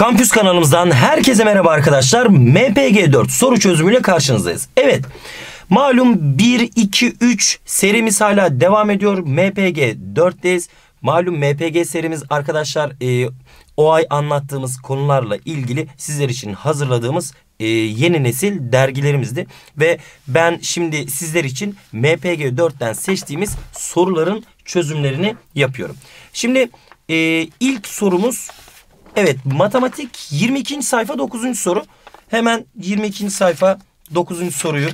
Kampüs kanalımızdan herkese merhaba arkadaşlar. MPG4 soru çözümüyle karşınızdayız. Evet. Malum 1 2 3 serimiz hala devam ediyor. MPG 4'teyiz. Malum MPG serimiz arkadaşlar e, o ay anlattığımız konularla ilgili sizler için hazırladığımız e, yeni nesil dergilerimizdi. Ve ben şimdi sizler için MPG 4'ten seçtiğimiz soruların çözümlerini yapıyorum. Şimdi e, ilk sorumuz evet matematik 22. sayfa 9. soru. Hemen 22. sayfa 9. soruyu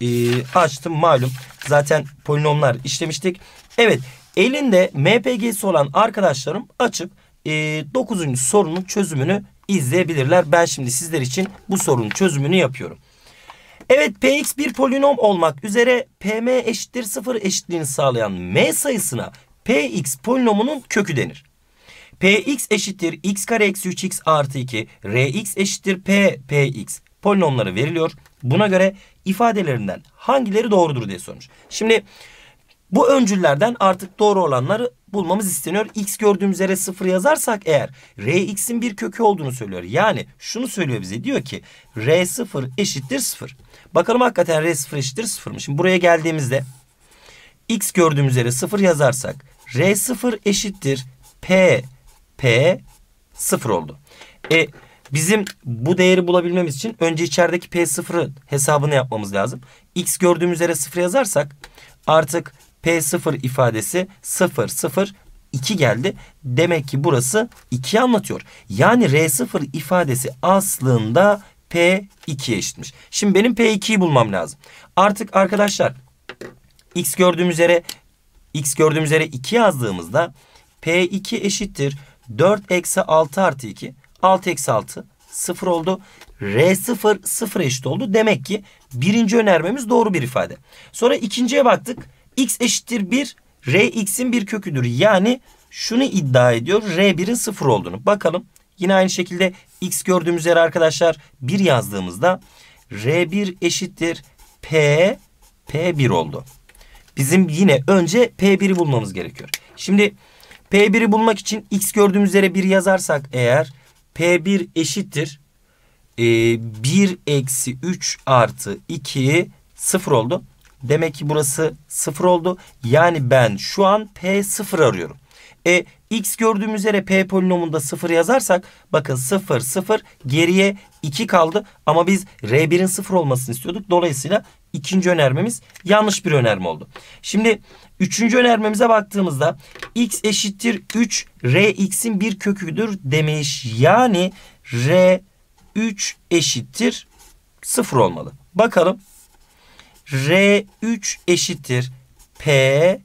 e, açtım malum. Zaten polinomlar işlemiştik. Evet elinde MPG'si olan arkadaşlarım açıp e, 9. sorunun çözümünü izleyebilirler. Ben şimdi sizler için bu sorunun çözümünü yapıyorum. Evet Px bir polinom olmak üzere Pm eşittir 0 eşitliğini sağlayan M sayısına Px polinomunun kökü denir. Px eşittir x kare eksi 3x artı 2 Rx eşittir P Px polinomları veriliyor. Buna göre ifadelerinden hangileri doğrudur diye sormuş. Şimdi bu öncüllerden artık doğru olanları bulmamız isteniyor. X gördüğümüz yere 0 yazarsak eğer Rx'in bir kökü olduğunu söylüyor. Yani şunu söylüyor bize diyor ki R0 eşittir 0. Bakalım hakikaten R0 eşittir 0 mı? Şimdi buraya geldiğimizde X gördüğümüz yere 0 yazarsak R0 eşittir P P 0 oldu. E bizim bu değeri bulabilmemiz için önce içerideki P0'ın hesabını yapmamız lazım. X gördüğümüz yere 0 yazarsak artık P0 ifadesi 0 0 2 geldi. Demek ki burası 2 anlatıyor. Yani R0 ifadesi aslında P2'ye eşitmiş. Şimdi benim P2'yi bulmam lazım. Artık arkadaşlar X gördüğümüz yere X gördüğümüz yere 2 yazdığımızda P2 eşittir 4 eksi 6 artı 2. 6 eksi 6 0 oldu. R0 0 eşit oldu. Demek ki birinci önermemiz doğru bir ifade. Sonra ikinciye baktık. X eşittir 1. Rx'in bir köküdür. Yani şunu iddia ediyor. R1'in 0 olduğunu. Bakalım. Yine aynı şekilde X gördüğümüz yere arkadaşlar 1 yazdığımızda R1 eşittir P P1 oldu. Bizim yine önce P1'i bulmamız gerekiyor. Şimdi P1'i bulmak için X gördüğümüz yere 1 yazarsak eğer P1 eşittir e, 1 eksi 3 artı 2 0 oldu. Demek ki burası 0 oldu. Yani ben şu an P0 arıyorum. E x gördüğümüz yere p polinomunda 0 yazarsak bakın 0 0 geriye 2 kaldı ama biz r1'in 0 olmasını istiyorduk. Dolayısıyla ikinci önermemiz yanlış bir önerme oldu. Şimdi üçüncü önermemize baktığımızda x eşittir 3 rx'in bir köküdür demiş. Yani r 3 eşittir 0 olmalı. Bakalım. R3 eşittir P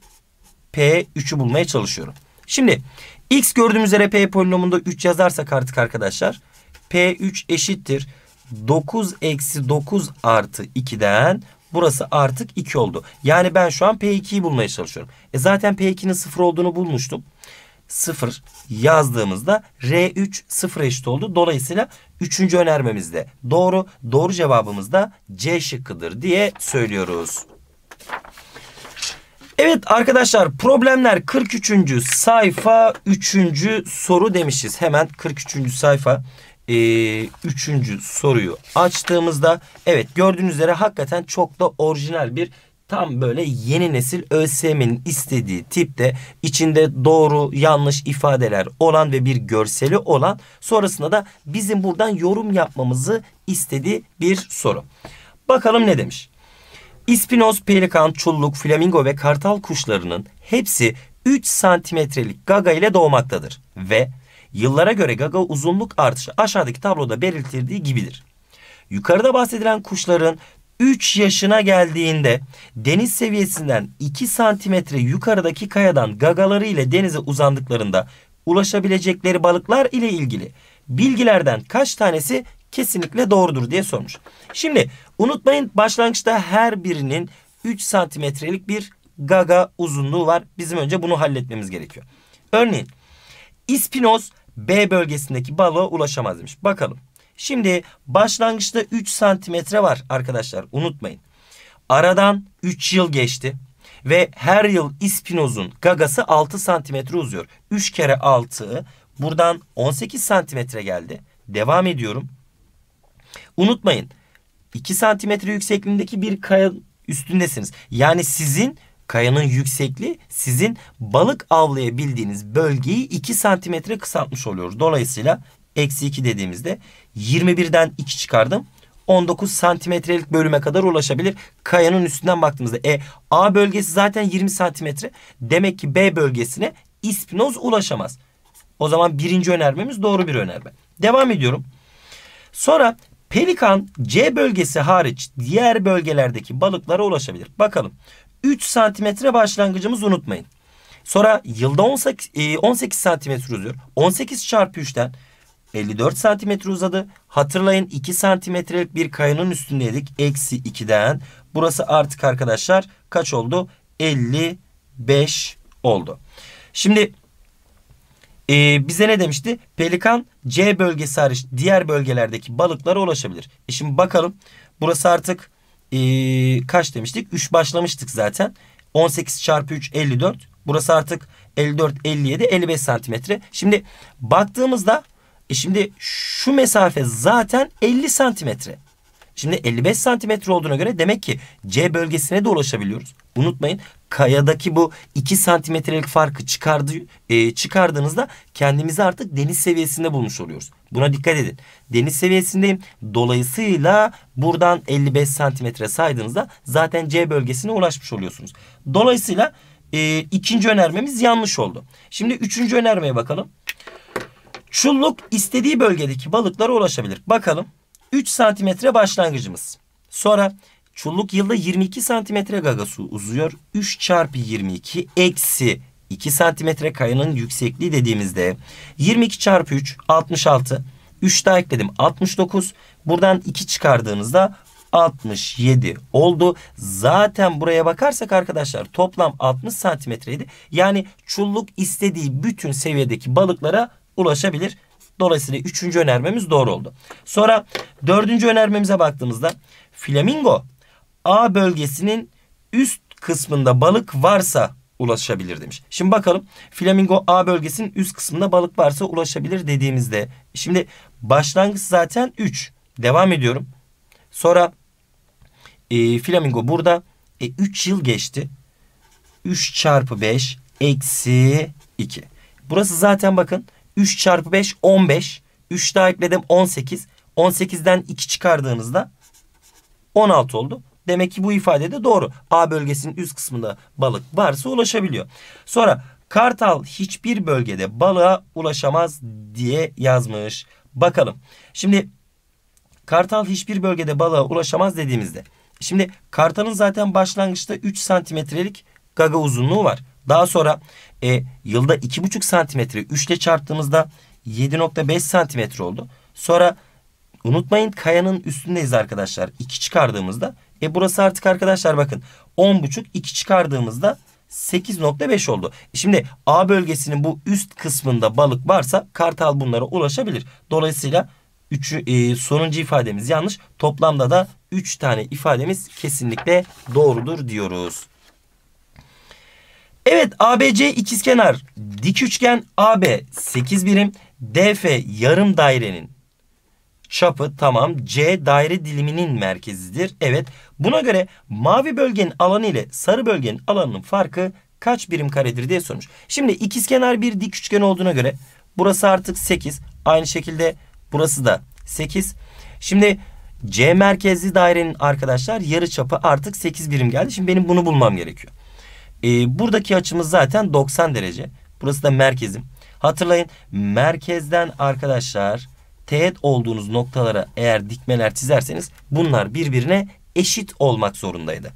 P3'ü bulmaya çalışıyorum. Şimdi x gördüğümüz üzere P polinomunda 3 yazarsak artık arkadaşlar P3 eşittir 9 eksi 9 artı 2'den burası artık 2 oldu. Yani ben şu an P2'yi bulmaya çalışıyorum. E zaten P2'nin 0 olduğunu bulmuştum. 0 yazdığımızda R3 0 eşit oldu. Dolayısıyla 3. önermemizde doğru. Doğru cevabımız da C şıkkıdır diye söylüyoruz. Evet arkadaşlar problemler 43. sayfa 3. soru demişiz. Hemen 43. sayfa 3. E, soruyu açtığımızda evet gördüğünüz üzere hakikaten çok da orijinal bir tam böyle yeni nesil ÖSYM'nin istediği tipte içinde doğru yanlış ifadeler olan ve bir görseli olan sonrasında da bizim buradan yorum yapmamızı istediği bir soru. Bakalım ne demiş? İspinoz, pelikan, çulluk, flamingo ve kartal kuşlarının hepsi 3 santimetrelik gaga ile doğmaktadır ve yıllara göre gaga uzunluk artışı aşağıdaki tabloda belirtildiği gibidir. Yukarıda bahsedilen kuşların 3 yaşına geldiğinde deniz seviyesinden 2 santimetre yukarıdaki kayadan gagaları ile denize uzandıklarında ulaşabilecekleri balıklar ile ilgili bilgilerden kaç tanesi kesinlikle doğrudur diye sormuş. Şimdi unutmayın başlangıçta her birinin 3 santimetrelik bir gaga uzunluğu var. Bizim önce bunu halletmemiz gerekiyor. Örneğin ispinoz B bölgesindeki balığa ulaşamaz demiş. Bakalım. Şimdi başlangıçta 3 santimetre var arkadaşlar unutmayın. Aradan 3 yıl geçti ve her yıl ispinozun gagası 6 santimetre uzuyor. 3 kere 6 buradan 18 santimetre geldi. Devam ediyorum. Unutmayın 2 santimetre yüksekliğindeki bir kaya üstündesiniz. Yani sizin kayanın yüksekliği sizin balık avlayabildiğiniz bölgeyi 2 santimetre kısaltmış oluyoruz. Dolayısıyla eksi 2 dediğimizde 21'den 2 çıkardım. 19 santimetrelik bölüme kadar ulaşabilir. Kayanın üstünden baktığımızda. E, A bölgesi zaten 20 santimetre. Demek ki B bölgesine ispinoz ulaşamaz. O zaman birinci önermemiz doğru bir önerme. Devam ediyorum. Sonra pelikan C bölgesi hariç diğer bölgelerdeki balıklara ulaşabilir. Bakalım. 3 santimetre başlangıcımız unutmayın. Sonra yılda 18, 18 e, santimetre uzuyor. 18 çarpı 3'ten 54 santimetre uzadı. Hatırlayın 2 santimetrelik bir kayanın üstündeydik. Eksi 2'den. Burası artık arkadaşlar kaç oldu? 55 oldu. Şimdi e, bize ne demişti? Pelikan C bölgesi hariç diğer bölgelerdeki balıklara ulaşabilir. E şimdi bakalım. Burası artık e, kaç demiştik? 3 başlamıştık zaten. 18 çarpı 3 54. Burası artık 54, 57, 55 santimetre. Şimdi baktığımızda e şimdi şu mesafe zaten 50 santimetre. Şimdi 55 santimetre olduğuna göre demek ki C bölgesine de ulaşabiliyoruz. Unutmayın kayadaki bu 2 santimetrelik farkı çıkardı, e, çıkardığınızda kendimizi artık deniz seviyesinde bulmuş oluyoruz. Buna dikkat edin. Deniz seviyesindeyim. Dolayısıyla buradan 55 santimetre saydığınızda zaten C bölgesine ulaşmış oluyorsunuz. Dolayısıyla e, ikinci önermemiz yanlış oldu. Şimdi üçüncü önermeye bakalım. Çulluk istediği bölgedeki balıklara ulaşabilir. Bakalım 3 santimetre başlangıcımız. Sonra çulluk yılda 22 santimetre gagası uzuyor. 3 çarpı 22 eksi 2 santimetre kayanın yüksekliği dediğimizde 22 çarpı 3 66. 3 daha ekledim 69. Buradan 2 çıkardığınızda 67 oldu. Zaten buraya bakarsak arkadaşlar toplam 60 santimetreydi. Yani çulluk istediği bütün seviyedeki balıklara ulaşabilir. Dolayısıyla üçüncü önermemiz doğru oldu. Sonra dördüncü önermemize baktığımızda flamingo A bölgesinin üst kısmında balık varsa ulaşabilir demiş. Şimdi bakalım flamingo A bölgesinin üst kısmında balık varsa ulaşabilir dediğimizde şimdi başlangıç zaten 3. Devam ediyorum. Sonra e, flamingo burada e, 3 yıl geçti. 3 çarpı 5 eksi 2. Burası zaten bakın 3 çarpı 5 15. 3 daha ekledim 18. 18'den 2 çıkardığınızda 16 oldu. Demek ki bu ifade de doğru. A bölgesinin üst kısmında balık varsa ulaşabiliyor. Sonra Kartal hiçbir bölgede balığa ulaşamaz diye yazmış. Bakalım. Şimdi Kartal hiçbir bölgede balığa ulaşamaz dediğimizde. Şimdi Kartal'ın zaten başlangıçta 3 santimetrelik gaga uzunluğu var. Daha sonra e, yılda 2,5 santimetre 3 ile çarptığımızda 7,5 santimetre oldu. Sonra unutmayın kayanın üstündeyiz arkadaşlar. 2 çıkardığımızda e burası artık arkadaşlar bakın 10,5 2 çıkardığımızda 8.5 oldu. E, şimdi A bölgesinin bu üst kısmında balık varsa kartal bunlara ulaşabilir. Dolayısıyla üçü, e, sonuncu ifademiz yanlış. Toplamda da 3 tane ifademiz kesinlikle doğrudur diyoruz. Evet ABC ikizkenar dik üçgen AB 8 birim DF yarım dairenin çapı tamam C daire diliminin merkezidir. Evet buna göre mavi bölgenin alanı ile sarı bölgenin alanının farkı kaç birim karedir diye sormuş. Şimdi ikizkenar bir dik üçgen olduğuna göre burası artık 8. Aynı şekilde burası da 8. Şimdi C merkezli dairenin arkadaşlar yarı çapı artık 8 birim geldi. Şimdi benim bunu bulmam gerekiyor. E, buradaki açımız zaten 90 derece. Burası da merkezim. Hatırlayın merkezden arkadaşlar teğet olduğunuz noktalara eğer dikmeler çizerseniz bunlar birbirine eşit olmak zorundaydı.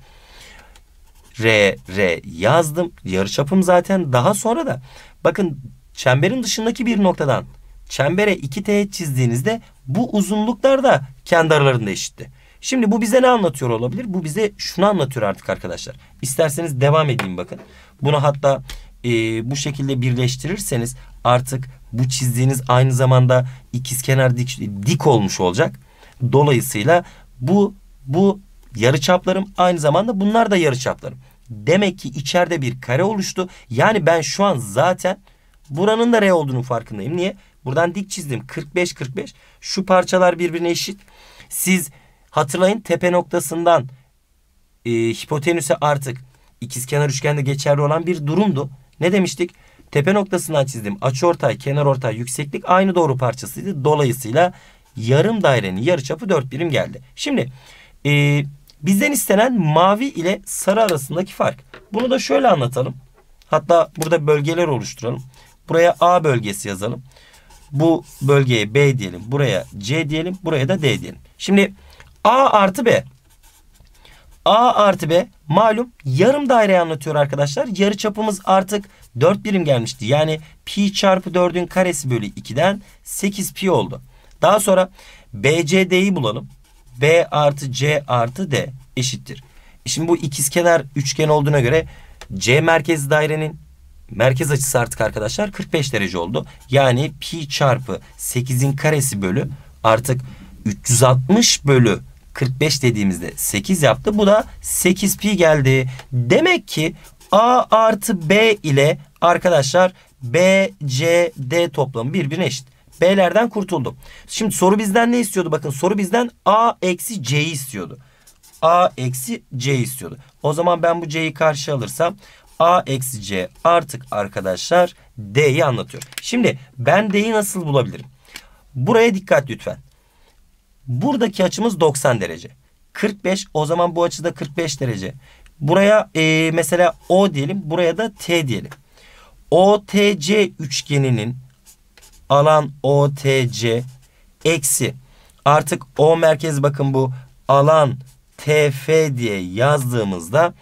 R, R yazdım. Yarıçapım zaten daha sonra da bakın çemberin dışındaki bir noktadan çembere iki teğet çizdiğinizde bu uzunluklar da kendi aralarında eşitti. Şimdi bu bize ne anlatıyor olabilir? Bu bize şunu anlatıyor artık arkadaşlar. İsterseniz devam edeyim bakın. Bunu hatta e, bu şekilde birleştirirseniz artık bu çizdiğiniz aynı zamanda ikizkenar dik, dik olmuş olacak. Dolayısıyla bu bu yarıçaplarım aynı zamanda bunlar da yarıçaplarım. Demek ki içeride bir kare oluştu. Yani ben şu an zaten buranın da R olduğunu farkındayım. Niye? Buradan dik çizdim 45 45. Şu parçalar birbirine eşit. Siz hatırlayın tepe noktasından e, hipotenüse artık ikizkenar üçgende geçerli olan bir durumdu. Ne demiştik? Tepe noktasından çizdim. Açıortay, kenarortay, yükseklik aynı doğru parçasıydı. Dolayısıyla yarım dairenin yarıçapı 4 birim geldi. Şimdi e, bizden istenen mavi ile sarı arasındaki fark. Bunu da şöyle anlatalım. Hatta burada bölgeler oluşturalım. Buraya A bölgesi yazalım. Bu bölgeye B diyelim. Buraya C diyelim. Buraya da D diyelim. Şimdi A artı B. A artı B malum yarım daireyi anlatıyor arkadaşlar. Yarı çapımız artık 4 birim gelmişti. Yani pi çarpı 4'ün karesi bölü 2'den 8 pi oldu. Daha sonra BCD'yi bulalım. B artı C artı D eşittir. Şimdi bu ikizkenar üçgen olduğuna göre C merkez dairenin merkez açısı artık arkadaşlar 45 derece oldu. Yani pi çarpı 8'in karesi bölü artık 360 bölü 45 dediğimizde 8 yaptı. Bu da 8 pi geldi. Demek ki A artı B ile arkadaşlar B, C, D toplamı birbirine eşit. B'lerden kurtuldum. Şimdi soru bizden ne istiyordu? Bakın soru bizden A eksi C'yi istiyordu. A eksi C istiyordu. O zaman ben bu C'yi karşı alırsam A eksi C artık arkadaşlar D'yi anlatıyor. Şimdi ben D'yi nasıl bulabilirim? Buraya dikkat lütfen. Buradaki açımız 90 derece. 45 o zaman bu açıda 45 derece. Buraya e, mesela O diyelim. Buraya da T diyelim. OTC üçgeninin alan OTC eksi artık O merkez bakın bu alan TF diye yazdığımızda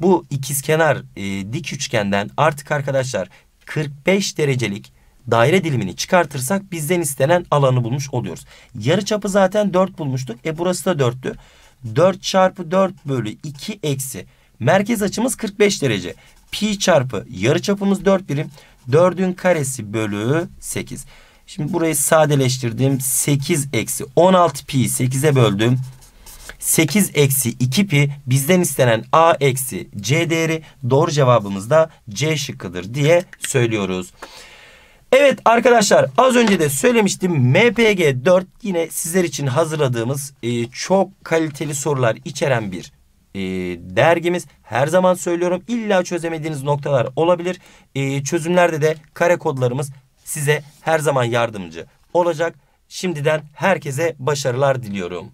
bu ikizkenar e, dik üçgenden artık arkadaşlar 45 derecelik daire dilimini çıkartırsak bizden istenen alanı bulmuş oluyoruz. Yarı çapı zaten 4 bulmuştuk. E burası da 4'tü. 4 çarpı 4 bölü 2 eksi. Merkez açımız 45 derece. Pi çarpı yarı çapımız 4 birim. 4'ün karesi bölü 8. Şimdi burayı sadeleştirdim. 8 eksi 16 pi 8'e böldüm. 8 eksi 2 pi bizden istenen a eksi c değeri doğru cevabımız da c şıkkıdır diye söylüyoruz. Evet arkadaşlar az önce de söylemiştim MPG 4 yine sizler için hazırladığımız e, çok kaliteli sorular içeren bir e, dergimiz. Her zaman söylüyorum illa çözemediğiniz noktalar olabilir. E, çözümlerde de kare kodlarımız size her zaman yardımcı olacak. Şimdiden herkese başarılar diliyorum.